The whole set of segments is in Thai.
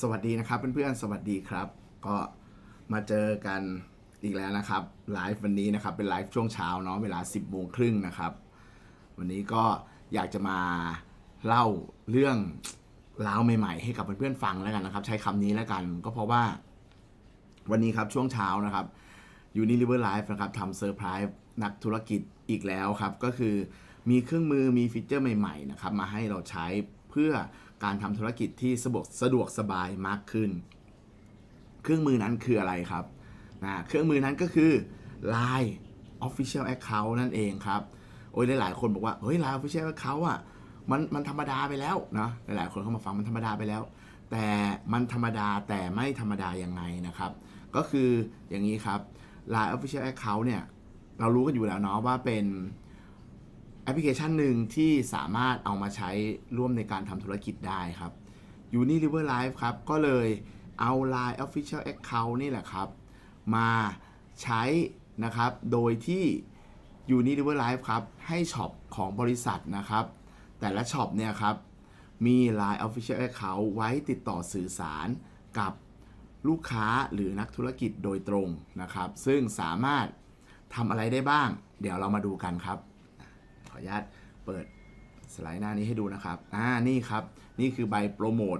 สวัสดีนะครับเพื่อนๆสวัสดีครับ ก็มาเจอกันอีกแล้วนะครับไลฟ์วันนี้นะครับเป็นไลฟ์ช่วงเช้าเนาะเวลา 10โมงครึ่งนะครับ วันนี้ก็อยากจะมาเล่าเรื่องราวใหม่ๆ ให้กับเพื่อนๆฟังแล้วกันนะครับ ใช้คำนี้แล้วกันก็เพราะว่า วันนี้ครับช่วงเช้านะครับยูนิลิเวอร์ไลฟ์นะครับทำเซอร์ไพรส์นักธุรกิจอีกแล้วครับ ก็คือมีเครื่องมือมีฟีเจอร์ใหม่ๆนะครับมาให้เราใช้เพื่อ การทำธุรกิจที่สะดวกสะดวกสบายมากขึ้น เครื่องมือนั้นคืออะไรครับนะเครื่องมือนั้นก็คือ Line Official Account นั่นเองครับ โอ้ยหลายๆคนบอกว่าเฮ้ย Line Official Account อะมันมันธรรมดาไปแล้วนะหลายๆคนเข้ามาฟังมันธรรมดาไปแล้ว แต่มันธรรมดาแต่ไม่ธรรมดายังไงนะครับ ก็คืออย่างนี้ครับ Line Official Account เนี่ยเรารู้กันอยู่แล้วเนาะว่าเป็น แอปพลิเคชันหนึ่งที่สามารถเอามาใช้ร่วมในการทำธุรกิจได้ครับ Unilever Life ครับ ก็เลยเอา Line Official Account นี่แหละครับ มาใช้นะครับ โดยที่ Unilever Life ครับ ให้ช็อปของบริษัทนะครับ แต่ละช็อปเนี่ยครับ มี Line Official Account ไว้ติดต่อสื่อสารกับลูกค้าหรือนักธุรกิจโดยตรงนะครับ ซึ่งสามารถทำอะไรได้บ้าง เดี๋ยวเรามาดูกันครับ ออนุญาตเปิดสไลด์หน้านี้ให้ดูนะครับอ่านี่ครับ นี่คือใบโปรโมท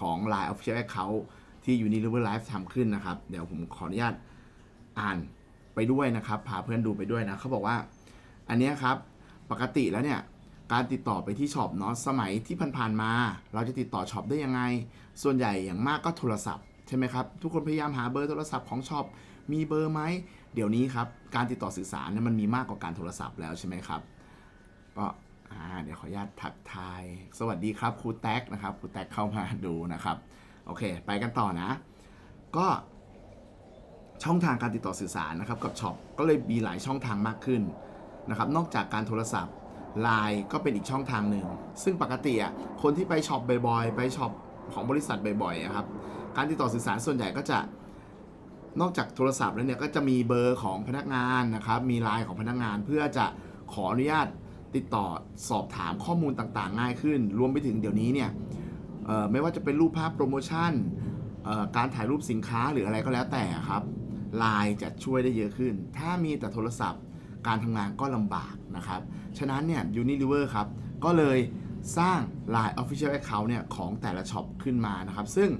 ของ Line Official Account ที่ Unilever Life ทำขึ้นนะครับ เดี๋ยวผมขออนุญาตอ่านไปด้วยนะครับ พาเพื่อนดูไปด้วยนะเขาบอกว่า อันนี้ครับ ปกติแล้วเนี่ย การติดต่อไปที่ช็อปเนาะสมัยที่ผ่านๆมา เราจะติดต่อช็อปได้ยังไง ส่วนใหญ่อย่างมากก็โทรศัพท์ใช่ไหมครับ ทุกคนพยายามหาเบอร์โทรศัพท์ของช็อปมีเบอร์ไหมเดี๋ยวนี้ครับ การติดต่อสื่อสารเนี่ยมันมีมากกว่าการโทรศัพท์แล้วใช่ไหมครับ ก็เดี๋ยวขออนุญาตทักทาย สวัสดีครับครูแท็กนะครับครูแท็กเข้ามาดูนะครับ โอเค ไปกันต่อนะ ก็ช่องทางการติดต่อสื่อสารนะครับกับช็อปก็เลยมีหลายช่องทางมากขึ้นนะครับนอกจากการโทรศัพท์ไลน์ก็เป็นอีกช่องทางหนึ่ง ซึ่งปกติอะคนที่ไปช็อปบ่อยๆ ไปช็อปของบริษัทบ่อยๆครับการติดต่อสื่อสารส่วนใหญ่ก็จะนอกจากโทรศัพท์แล้วเนี่ยก็จะมีเบอร์ของพนักงานนะครับมีไลน์ของพนักงานเพื่อจะขออนุญาต ติดต่อสอบถามข้อมูลต่างๆ ง่ายขึ้น รวมไปถึงเดี๋ยวนี้เนี่ยไม่ว่าจะเป็นรูปภาพโปรโมชั่นการถ่ายรูปสินค้าหรืออะไรก็แล้วแต่ครับไลน์จะช่วยได้เยอะขึ้น ถ้ามีแต่โทรศัพท์ การทำงานก็ลำบากนะครับ ฉะนั้นเนี่ย Unilever ครับ ก็เลยสร้าง Line Official Account เนี่ยของแต่ละช็อปขึ้นมานะครับ ซึ่ง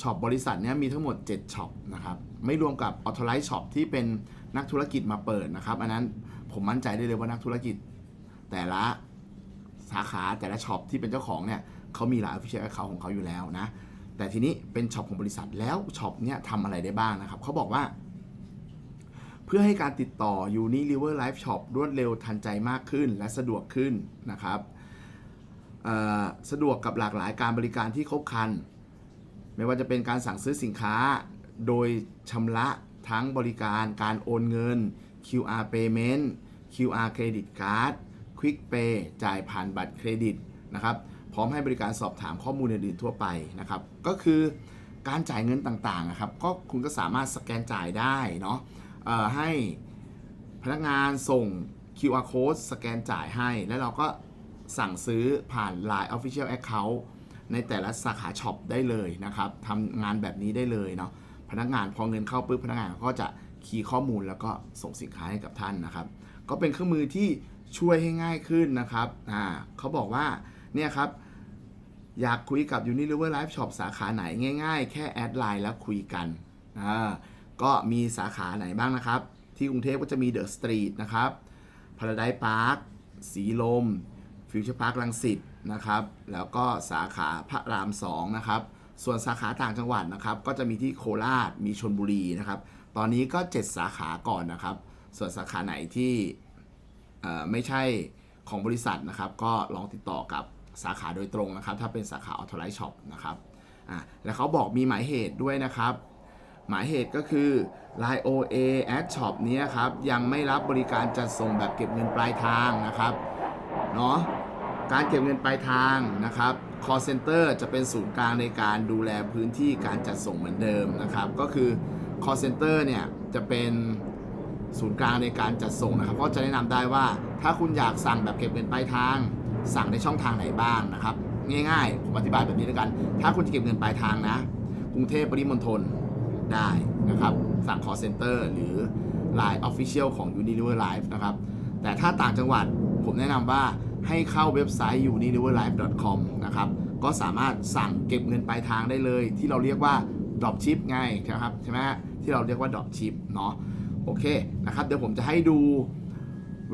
ช็อปบริษัทเนี่ยมีทั้งหมด 7ช็อปนะครับ ไม่รวมกับ Authorize Shop ที่เป็นนักธุรกิจมาเปิดนะครับ อันนั้นผมมั่นใจได้เลยว่านักธุรกิจ แต่ละสาขาแต่ละช็อปที่เป็นเจ้าของเนี่ยเขามี Line Official Account ของเขาอยู่แล้วนะ แต่ทีนี้เป็นช็อปของบริษัทแล้วช็อปเนี่ยทำอะไรได้บ้างนะครับเขาบอกว่า เพื่อให้การติดต่อ Unilever Live Shop รวดเร็วทันใจมากขึ้นและสะดวกขึ้นนะครับสะดวกกับหลากหลายการบริการที่ครบครัน ไม่ว่าจะเป็นการสั่งซื้อสินค้า โดยชำระทั้งบริการการโอนเงิน QR payment QR credit card Quick Pay จ่ายผ่านบัตรเครดิตนะครับ พร้อมให้บริการสอบถามข้อมูลอื่นๆทั่วไปนะครับ ก็คือการจ่ายเงินต่างๆนะครับ ก็คุณก็สามารถสแกนจ่ายได้เนาะให้พนักงานส่ง QR code สแกนจ่ายให้ แล้วเราก็สั่งซื้อผ่าน Line Official Account ในแต่ละสาขาช็อปได้เลยนะครับทำงานแบบนี้ได้เลยเนาะพนักงานพอเงินเข้าปุ๊บพนักงานก็จะคีย์ข้อมูลแล้วก็ส่งสินค้าให้กับท่านนะครับ ก็เป็นเครื่องมือที่ ช่วยให้ง่ายขึ้นนะครับอ่าเขาบอกว่าเนี่ยครับอยากคุยกับ Unilever Live Shop สาขาไหนง่าย ๆ แค่แอดไลน์แล้วคุยกันอ่าก็มีสาขาไหนบ้างนะครับ ที่กรุงเทพก็จะมีเดอะสตรีทนะครับพาราได s ์พาร์คสีลมฟิวเจอร์พาร์คลังสิตนะครับแล้วก็สาขาพระราม2นะครับส่วนสาขาต่างจังหวัดนะครับ ก็จะมีที่โคราชมีชนบุรีนะครับ ตอนนี้ก็ 7 สาขาก่อนนะครับ ส่วนสาขาไหนที่ ไม่ใช่ของบริษัทนะครับ ก็ลองติดต่อกับสาขาโดยตรงนะครับ ถ้าเป็นสาขา Authorize Shop นะครับอะแล้วเขาบอกมีหมายเหตุด้วยนะครับ หมายเหตุก็คือ Line OA Ad Shop เนี้ยครับ ยังไม่รับบริการจัดส่งแบบเก็บเงินปลายทางนะครับเนาะการเก็บเงินปลายทางนะครับ call center จะเป็นศูนย์กลางในการดูแลพื้นที่การจัดส่งเหมือนเดิมนะครับ ก็คือ call center เนี่ยจะเป็น ศูนย์กลางในการจัดส่งนะครับก็จะแนะนำได้ว่าถ้าคุณอยากสั่งแบบเก็บเงินปลายทาง สั่งในช่องทางไหนบ้างนะครับ ง่ายๆผมอธิบายแบบนี้แล้วกัน ถ้าคุณจะเก็บเงินปลายทางนะกรุงเทพปริมณฑลได้นะครับสั่ง call center หรือ Line Official ของ Unilever Life นะครับ แต่ถ้าต่างจังหวัดผมแนะนำว่าให้เข้าเว็บไซต์ unileverlife.com นะครับ ก็สามารถสั่งเก็บเงินปลายทางได้เลย ที่เราเรียกว่า drop ship ไงนะครับใช่ไหมที่เราเรียกว่า drop ship เนาะ โอเคนะครับเดี๋ยวผมจะให้ดู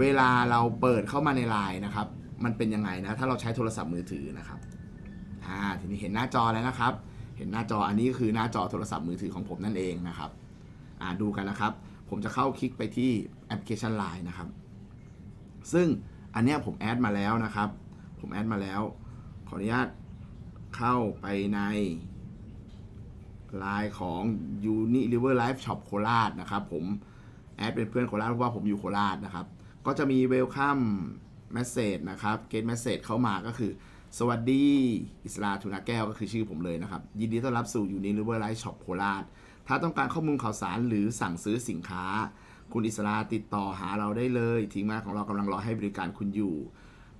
เวลาเราเปิดเข้ามาในไลน์นะครับ มันเป็นยังไงนะ ถ้าเราใช้โทรศัพท์มือถือนะครับอ่าทีนี้เห็นหน้าจอแล้วนะครับ เห็นหน้าจออันนี้ก็คือหน้าจอโทรศัพท์มือถือของผมนั่นเองนะครับอ่าดูกันนะครับ ผมจะเข้าคลิกไปที่แอปพลิเคชัน Line นะครับ ซึ่งอันเนี้ยผมแอดมาแล้วนะครับ ผมแอดมาแล้ว ขออนุญาตเข้าไปในไลน์ของ Unilever Life Shop โคราชนะครับ ผม แอดเป็นเพื่อนโคราชเพราะว่าผมอยู่โคราชนะครับ ก็จะมี Welcome Message นะครับ Get Message เข้ามาก็คือ สวัสดี อิสลาทุนาแก้วก็คือชื่อผมเลยนะครับ ยินดีต้อนรับสู่ Unilever Life Shop โคราช ถ้าต้องการข้อมูลข่าวสารหรือสั่งซื้อสินค้า คุณอิสราติดต่อหาเราได้เลยทีมงานของเรากำลังรอให้บริการคุณอยู่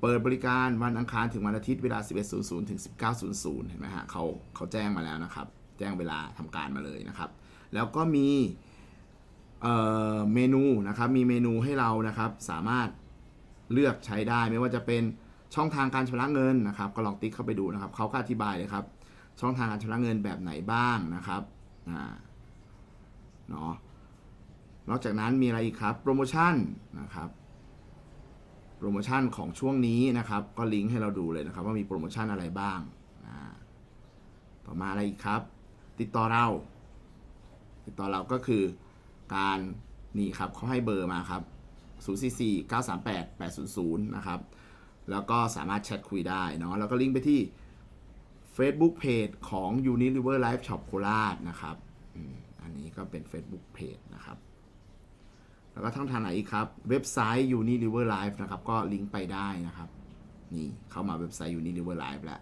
เปิดบริการวันอังคารถึงวันอาทิตย์เวลา 11.00 ถึง 19.00 เห็นไหมฮะเขาเขาแจ้งมาแล้วนะครับ แจ้งเวลาทำการมาเลยนะครับ แล้วก็มี เเมนูนะครับมีเมนูให้เรานะครับสามารถเลือกใช้ได้ไม่ว่าจะเป็นช่องทางการชำระเงินนะครับ ก็ลองติ๊กเข้าไปดูนะครับเขาก็อธิบายเลยครับ ช่องทางการชำระเงินแบบไหนบ้างนะครับอ่าเนาะนอกจากนั้นมีอะไรอีกครับโปรโมชั่นนะครับโปรโมชั่นของช่วงนี้นะครับ ก็ลิงก์ให้เราดูเลยนะครับ ว่ามีโปรโมชั่นอะไรบ้างต่อมาอะไรอีกครับ ติดต่อเรา ติดต่อเราก็คือ การนี่ครับเขาให้เบอร์มาครับ 044 938 800 นะครับ แล้วก็สามารถแชทคุยได้เนาะแล้วก็ลิงก์ไปที่ Facebook Page ของ Unilever Life Shop โคราชนะครับอันนี้ก็เป็น Facebook Page นะครับ แล้วก็ทั้งทางไหนอีกครับ เว็บไซต์ Unilever Life นะครับ ก็ลิงก์ไปได้นะครับ นี่เข้ามาเว็บไซต์ Unilever Life แล้ว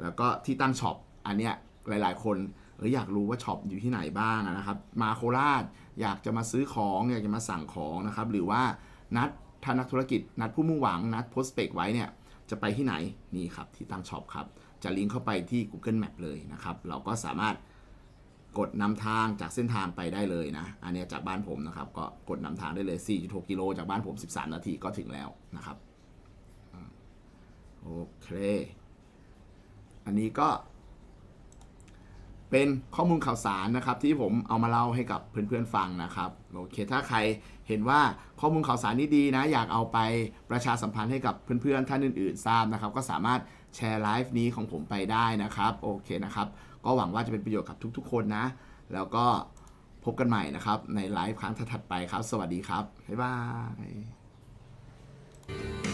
แล้วก็ที่ตั้งช็อปอันเนี้ยหลาย ๆ คน อออยากรู้ว่าช็อปอยู่ที่ไหนบ้างนะครับ มาโคราชอยากจะมาซื้อของ อยากจะมาสั่งของนะครับ หรือว่านัดท่านักธุรกิจ นัดผู้มุ่งหวังนัดโพสเปกไว้เนี่ยจะไปที่ไหนนี่ครับที่ตั้งช็อปครับ จะลิงก์เข้าไปที่ Google Map เลยนะครับ เราก็สามารถกดนำทางจากเส้นทางไปได้เลยนะ อันนี้จากบ้านผมนะครับ ก็กดนำทางได้เลย 4.6 กิโลจากบ้านผม 13 นาทีก็ถึงแล้วนะครับ โอเค อันนี้ก็ เป็นข้อมูลข่าวสารนะครับที่ผมเอามาเล่าให้กับเพื่อนๆฟังนะครับโอเคถ้าใครเห็นว่าข้อมูลข่าวสารนี้ดีนะ อยากเอาไปประชาสัมพันธ์ให้กับเพื่อนๆท่านอื่นๆ ทราบนะครับ ก็สามารถแชร์ไลฟ์นี้ของผมไปได้นะครับโอเคนะครับ ก็หวังว่าจะเป็นประโยชน์กับทุกๆ คนนะ แล้วก็พบกันใหม่นะครับ ในไลฟ์ครั้งถัดไปครับ สวัสดีครับบ๊ายบาย